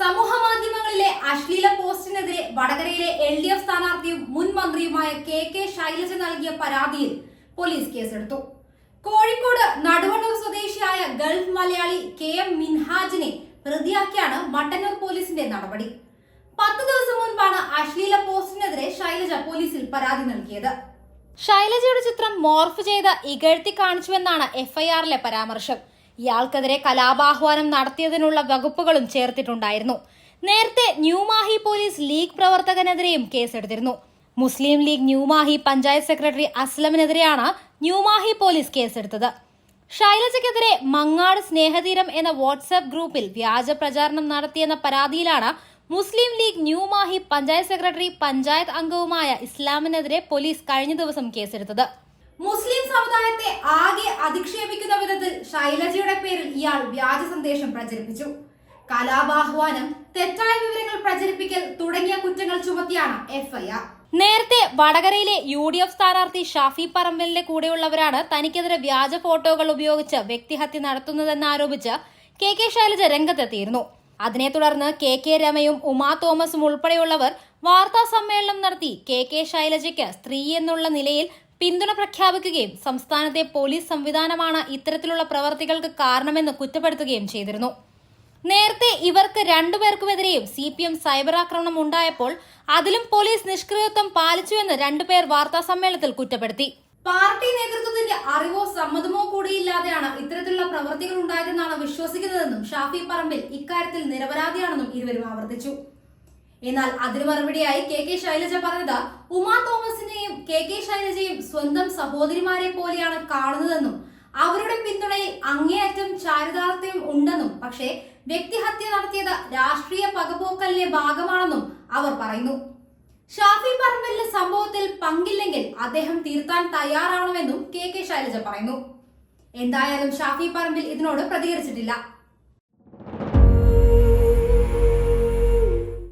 സമൂഹ മാധ്യമങ്ങളിലെ അശ്ലീല പോസ്റ്റിനെതിരെ വടകരയിലെ എൽ ഡി എഫ് സ്ഥാനാർത്ഥിയും മുൻ മന്ത്രിയുമായ കെ കെ ശൈലജ നൽകിയ പരാതിയിൽ പോലീസ് കേസെടുത്തു. കോഴിക്കോട് നടുവണ്ണൂർ സ്വദേശിയായ ഗൾഫ് മലയാളി കെ എം മിൻഹാജിനെ പ്രതിയാക്കിയാണ് മട്ടന്നൂർ പോലീസിന്റെ നടപടി. പത്ത് ദിവസം മുൻപാണ് അശ്ലീല പോസ്റ്റിനെതിരെ ശൈലജ പോലീസിൽ പരാതി നൽകിയത്. ശൈലജയുടെ ചിത്രം മോർഫ് ചെയ്ത് ഇകഴ്ത്തി കാണിച്ചുവെന്നാണ് എഫ്ഐആറിലെ പരാമർശം. ഇയാൾക്കെതിരെ കലാപാഹ്വാനം നടത്തിയതിനുള്ള വകുപ്പുകളും ചേർത്തിട്ടുണ്ടായിരുന്നു. നേരത്തെ ന്യൂമാഹി പോലീസ് ലീഗ് പ്രവർത്തകനെതിരെയും കേസെടുത്തിരുന്നു. മുസ്ലിം ലീഗ് ന്യൂമാഹി പഞ്ചായത്ത് സെക്രട്ടറി അസ്ലമിനെതിരെയാണ് ന്യൂമാഹി പോലീസ് കേസെടുത്തത്. ശൈലജയ്ക്കെതിരെ മങ്ങാട് സ്നേഹതീരം എന്ന വാട്സാപ്പ് ഗ്രൂപ്പിൽ വ്യാജ പ്രചാരണം നടത്തിയെന്ന പരാതിയിലാണ് മുസ്ലിം ലീഗ് ന്യൂമാഹി പഞ്ചായത്ത് സെക്രട്ടറി പഞ്ചായത്ത് അംഗവുമായ ഇസ്ലാമിനെതിരെ പോലീസ് കഴിഞ്ഞ ദിവസം കേസെടുത്തത്. മുസ്ലിം സമുദായത്തെ ആകെ അധിക്ഷേപിക്കുന്ന വിധത്തിൽ ശൈലജയുടെ പേരിൽ ഇയാൾ വ്യാജ സന്ദേശം പ്രചരിപ്പിച്ചു. കലാപാഹ്വാനം തെറ്റായ വിവരങ്ങൾ പ്രചരിപ്പിക്കൽ തുടങ്ങിയ കുറ്റങ്ങൾ ചുമത്തിയാണ് എഫ്ഐആർ. നേരത്തെ വടകരയിലെ യു ഡി എഫ് സ്ഥാനാർത്ഥി ഷാഫി പറമ്പലിന്റെ കൂടെയുള്ളവരാണ് തനിക്കെതിരെ വ്യാജ ഫോട്ടോകൾ ഉപയോഗിച്ച് വ്യക്തിഹത്യ നടത്തുന്നതെന്നാരോപിച്ച് കെ കെ ശൈലജ രംഗത്തെത്തിയിരുന്നു. അതിനെ തുടർന്ന് കെ കെ രമയും ഉമാ തോമസും ഉൾപ്പെടെയുള്ളവർ വാർത്താ സമ്മേളനം നടത്തി കെ കെ ശൈലജയ്ക്ക് സ്ത്രീ എന്നുള്ള നിലയിൽ പിന്തുണ പ്രഖ്യാപിക്കുകയും സംസ്ഥാനത്തെ പോലീസ് സംവിധാനമാണ് ഇത്തരത്തിലുള്ള പ്രവർത്തികൾക്ക് കാരണമെന്ന് കുറ്റപ്പെടുത്തുകയും ചെയ്തിരുന്നു. നേരത്തെ ഇവർക്ക് രണ്ടുപേർക്കുമെതിരെയും സി പി എം സൈബർ ആക്രമണം ഉണ്ടായപ്പോൾ അതിലും പോലീസ് നിഷ്ക്രിയത്വം പാലിച്ചുവെന്ന് രണ്ടുപേർ വാർത്താ സമ്മേളനത്തിൽ കുറ്റപ്പെടുത്തി. പാർട്ടി നേതൃത്വത്തിന്റെ അറിവോ സമ്മതമോ കൂടിയില്ലാതെയാണ് ഇത്തരത്തിലുള്ള പ്രവർത്തികൾ ഉണ്ടായതെന്നാണ് വിശ്വസിക്കുന്നതെന്നും ഷാഫി പറമ്പിൽ ഇക്കാര്യത്തിൽ നിരപരാധിയാണെന്നും ഇരുവരും ആവർത്തിച്ചു. എന്നാൽ അതിന് മറുപടിയായി കെ കെ ശൈലജ പറഞ്ഞത് ഉമാ തോമസിനെയും കെ കെ ശൈലജയും സ്വന്തം സഹോദരിമാരെ പോലെയാണ് കാണുന്നതെന്നും അവരുടെ പിന്തുണയിൽ അങ്ങേയറ്റം ചാരിതാർത്ഥ്യം ഉണ്ടെന്നും പക്ഷേ വ്യക്തിഹത്യ നടത്തിയത് രാഷ്ട്രീയ പകപോക്കലിന്റെ ഭാഗമാണെന്നും അവർ പറയുന്നു. ഷാഫി പറമ്പലിന്റെ സംഭവത്തിൽ പങ്കില്ലെങ്കിൽ അദ്ദേഹം തിരുത്താൻ തയ്യാറാവണമെന്നും കെ കെ ശൈലജ പറയുന്നു. എന്തായാലും ഷാഫി പറമ്പിൽ ഇതിനോട് പ്രതികരിച്ചിട്ടില്ല.